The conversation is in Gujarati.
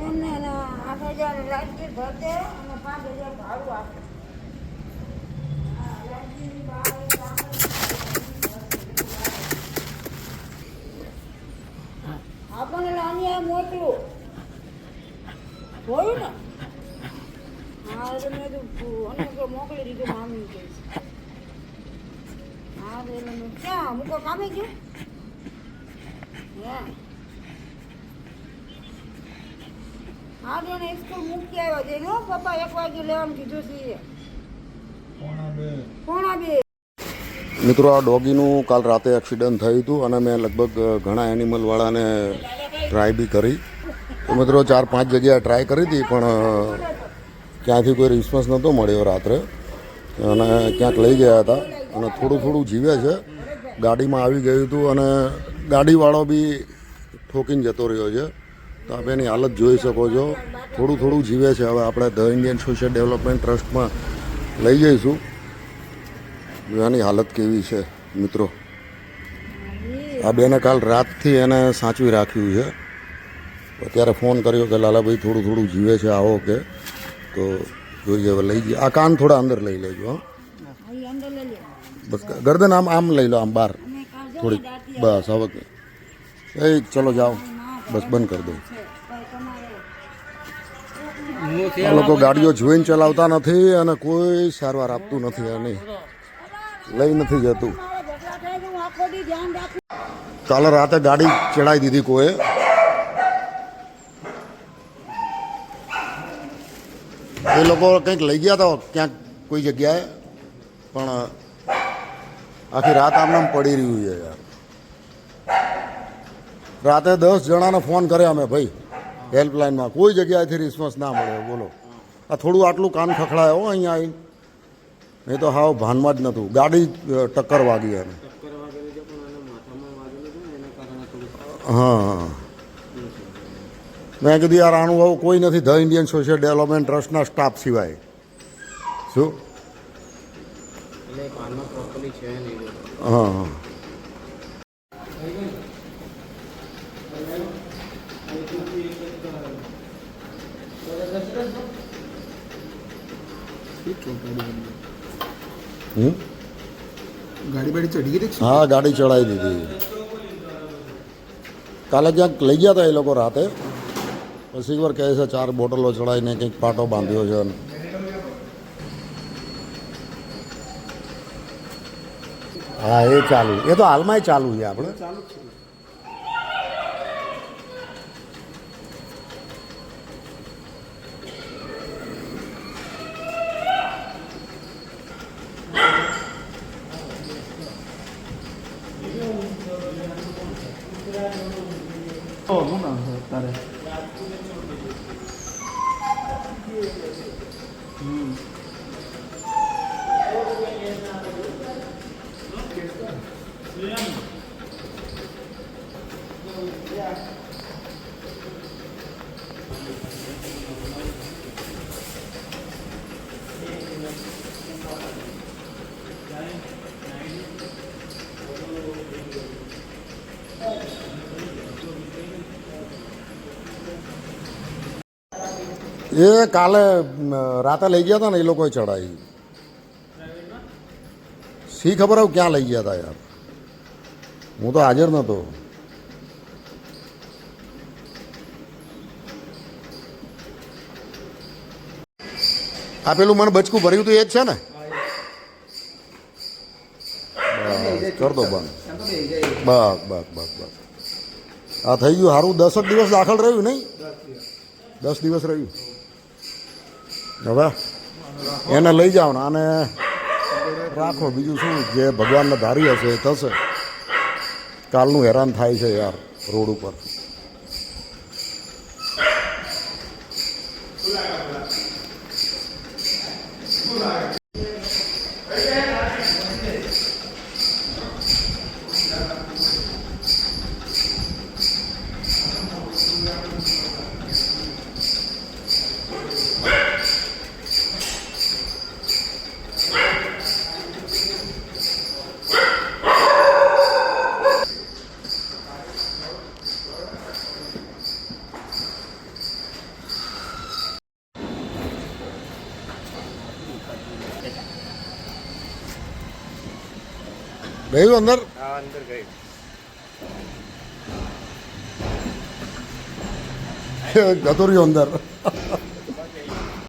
એમને આઠ હજાર લાઈટ ભરતે અને પાંચ હજાર ભાડું. આપણને અન્યાય મોકલું જોયું ને હા એટલે મેં કીધું અને મોકલી દીધું મામી કે હા એટલે મેં ક્યાં મૂકો કામે ગયું મિત્રો, આ ડોગીનું કાલ રાતે એક્સિડન્ટ થયું હતું અને મેં લગભગ ઘણા એનિમલવાળાને ટ્રાય બી કરી. મિત્રો, ચાર પાંચ જગ્યાએ ટ્રાય કરી હતી, પણ ક્યાંથી કોઈ રિસ્પોન્સ નહોતો મળ્યો રાત્રે. અને ક્યાંક લઈ ગયા હતા અને થોડું થોડું જીવે છે. ગાડીમાં આવી ગયું હતું અને ગાડીવાળો બી ઠોકીને જતો રહ્યો છે. તો આપ એની હાલત જોઈ શકો છો. થોડું થોડું જીવે છે. હવે આપણે ધ ઇન્ડિયન સોશિયલ ડેવલપમેન્ટ ટ્રસ્ટમાં લઈ જઈશું. એની હાલત કેવી છે, મિત્રો? આ બેને કાલ રાતથી એને સાચવી રાખ્યું છે. અત્યારે ફોન કર્યો કે, લાલાભાઈ, થોડું થોડું જીવે છે, આવો કે. તો જોઈએ, હવે લઈ જઈએ. આ કાન થોડા અંદર લઈ લેજો, હા. અંદર લઈ બસ, ગરદન આમ આમ લઈ લો, આમ બહાર થોડીક, બસ, હવે એ, ચલો જાઓ. બસ, બંધ કરી દો આ લોકો ગાડીઓ જોઈને ચલાવતા નથી અને કોઈ સારવાર આપતું નથી અને લઈ નથી જતું. કાલે રાતે ગાડી ચડાવી દીધી કોઈ એ લોકો કંઈક લઈ ગયા હતા ક્યાંક કોઈ જગ્યાએ, પણ આખી રાત આમ આમ પડી રહ્યું છે યાર. રાતે દસ જણાને ફોન કર્યા અમે, ભાઈ, હેલ્પલાઇનમાં કોઈ જગ્યાએથી રિસ્પોન્સ ના મળ્યો બોલો, આ થોડું આટલું કાન ખખડાયો અહીંયા આવીને. નહીં તો હાવ ભાનમાં જ નહોતું. ગાડી ટક્કર વાગી એને. હા હા. મેં કીધું, યાર, આનું આવું કોઈ નથી. ધ ઇન્ડિયન સોશિયલ ડેવલપમેન્ટ ટ્રસ્ટના સ્ટાફ સિવાય. શું એટલે કાનમાં પ્રોપરલી છે નહીં હા હા. હમ? ગાડી બાડી ચડી ગઈ હા ગાડી ચડાવી દીધી. કાલે ક્યાંક લઈ ગયા હતા એ લોકો રાતે. પછી એકવાર કહે છે ચાર બોટલો ચડાવીને કંઈક પાટો બાંધ્યો છે હા એ ચાલુ. એ તો હાલમાંય ચાલુ છે આપણે શું કામ એ કાલે રાતે લઈ ગયા હતા ને એ લોકોએ ચડાવી શી ખબર હવે ક્યાં લઈ ગયા હતા યાર? હું તો હાજર નહોતો આ પેલું મને બચકું ભર્યું હતું એ જ છે ને? બસ, કર દો બસ બસ બસ બસ. આ થઈ ગયું સારું દસ જ દિવસ દાખલ રહ્યું નહીં? દસ દિવસ રહ્યું. હવે એને લઈ જાઓ ને આને રાખો. બીજું શું? જે ભગવાનને ધારી હશે એ થશે. કાલનું હેરાન થાય છે યાર રોડ ઉપર. ગયું અંદર હા અંદર ગઈ જતો રહ્યો અંદર